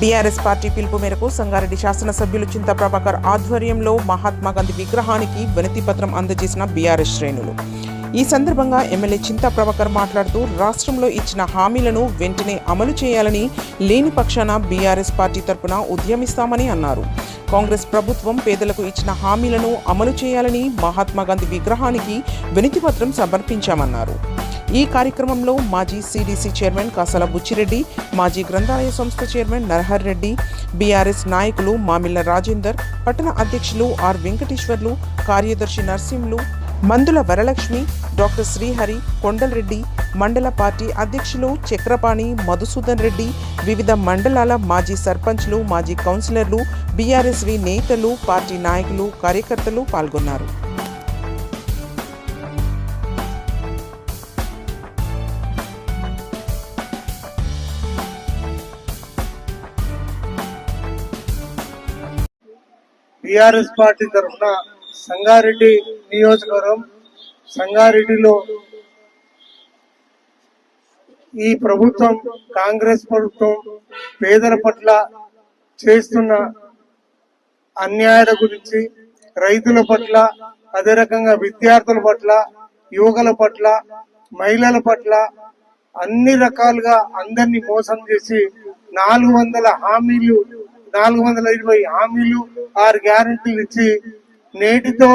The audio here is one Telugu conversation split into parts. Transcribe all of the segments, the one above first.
బీఆర్ఎస్ పార్టీ పిలుపు మేరకు సంగారెడ్డి శాసనసభ్యులు చింత ప్రభాకర్ ఆధ్వర్యంలో మహాత్మా గాంధీ విగ్రహానికి వినతి పత్రం అందజేసిన బీఆర్ఎస్ శ్రేణులు. ఈ సందర్భంగా ఎమ్మెల్యే చింతా ప్రభాకర్ మాట్లాడుతూ రాష్ట్రంలో ఇచ్చిన హామీలను వెంటనే అమలు చేయాలని లేని పక్షాన బీఆర్ఎస్ పార్టీ తరపున ఉద్యమిస్తామని అన్నారు. కాంగ్రెస్ ప్రభుత్వం పేదలకు ఇచ్చిన హామీలను అమలు చేయాలని మహాత్మా గాంధీ విగ్రహానికి వినతి పత్రం సమర్పించామన్నారు. ఈ కార్యక్రమంలో మాజీ సిడిసి చైర్మన్ కాసల బుచ్చిరెడ్డి మాజీ గ్రంథాలయ సంస్థ చైర్మన్ నరహర్ రెడ్డి బీఆర్ఎస్ నాయకులు మామిళ్ళ రాజేందర్ పట్టణ అధ్యక్షులు ఆర్ వెంకటేశ్వర్లు కార్యదర్శి నర్సింహులు మందుల వరలక్ష్మి డాక్టర్ శ్రీహరి కొండలరెడ్డి మండల పార్టీ అధ్యక్షులు చక్రపాణి మధుసూదన్ రెడ్డి వివిధ మండలాల మాజీ సర్పంచ్లు మాజీ కౌన్సిలర్లు బీఆర్ఎస్వి నేతలు పార్టీ నాయకులు కార్యకర్తలు పాల్గొన్నారు. టిఆర్ఎస్ పార్టీ తరఫున సంగారెడ్డి నియోజకవర్గం సంగారెడ్డిలో ఈ ప్రభుత్వం కాంగ్రెస్ ప్రభుత్వం పేదల పట్ల చేస్తున్న అన్యాయాల గురించి రైతుల పట్ల అదే రకంగా విద్యార్థుల పట్ల యువకుల పట్ల మహిళల పట్ల అన్ని రకాలుగా అందరినీ మోసం చేసి నాలుగు వందల హామీలు నాలుగు వందల ఇరవై హామీలు ఆరు గ్యారంటీలు ఇచ్చి నేటితో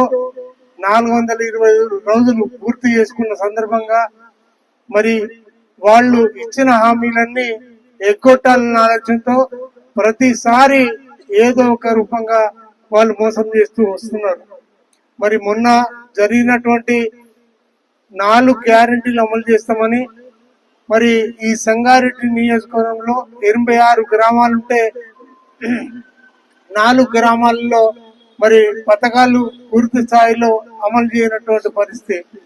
నాలుగు వందల ఇరవై రోజులు పూర్తి చేసుకున్న సందర్భంగా మరి వాళ్ళు ఇచ్చిన హామీలన్నీ ఎగ్గొట్టాలన్న ఆలోచనతో ప్రతిసారి ఏదో ఒక రూపంగా వాళ్ళు మోసం చేస్తూ వస్తున్నారు. మరి మొన్న జరిగినటువంటి నాలుగు గ్యారంటీలు అమలు చేస్తామని మరి ఈ సంగారెడ్డి నియోజకవర్గంలో ఎనభై ఆరు గ్రామాలుంటే నాలుగు గ్రామాల్లో మరి పథకాలు పూర్తి స్థాయిలో అమలు చేయనటువంటి పరిస్థితి.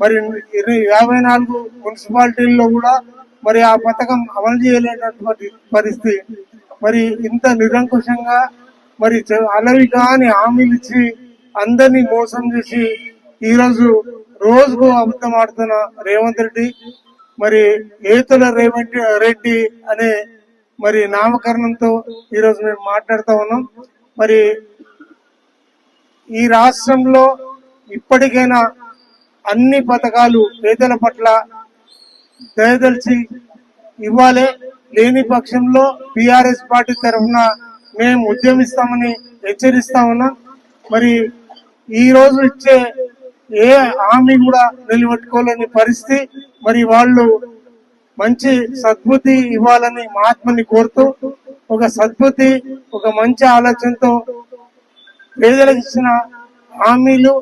మరి ఇరవై యాభై నాలుగు మున్సిపాలిటీల్లో కూడా మరి ఆ పథకం అమలు చేయలేనటువంటి పరిస్థితి. మరి ఇంత నిరంకుశంగా మరి చ- అలవి కాని హామీలు ఇచ్చి అందరినీ మోసం చేసి ఈరోజు రోజుకు అబద్ధం ఆడుతున్న రేవంత్ రెడ్డి మరి ఏతుల రేవంత్ రెడ్డి అనే మరి నామకరణంతో ఈరోజు మేము మాట్లాడుతూ ఉన్నాం. మరి ఈ రాష్ట్రంలో ఇప్పటికైనా అన్ని పథకాలు పేదల పట్ల దయదలిచి ఇవ్వాలి. లేని పక్షంలో బీఆర్ఎస్ పార్టీ తరఫున మేము ఉద్యమిస్తామని హెచ్చరిస్తా ఉన్నాం. మరి ఈ రోజు ఇచ్చే ఏ హామీ కూడా నిలబెట్టుకోలేని పరిస్థితి. మరి వాళ్ళు మంచి సద్బుద్ధి ఇవ్వాలని మహాత్ముని కోరుతూ ఒక సద్బుద్ధి ఒక మంచి ఆలోచనతో పేదలకు ఇచ్చిన హామీలు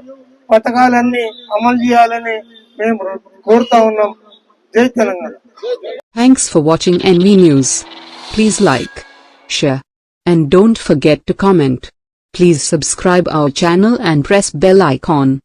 పథకాలన్నీ అమలు చేయాలని మేము కోరుతా ఉన్నాం జై Telangana thanks for watching NV news please like share and don't forget to comment Please subscribe our channel and press bell icon.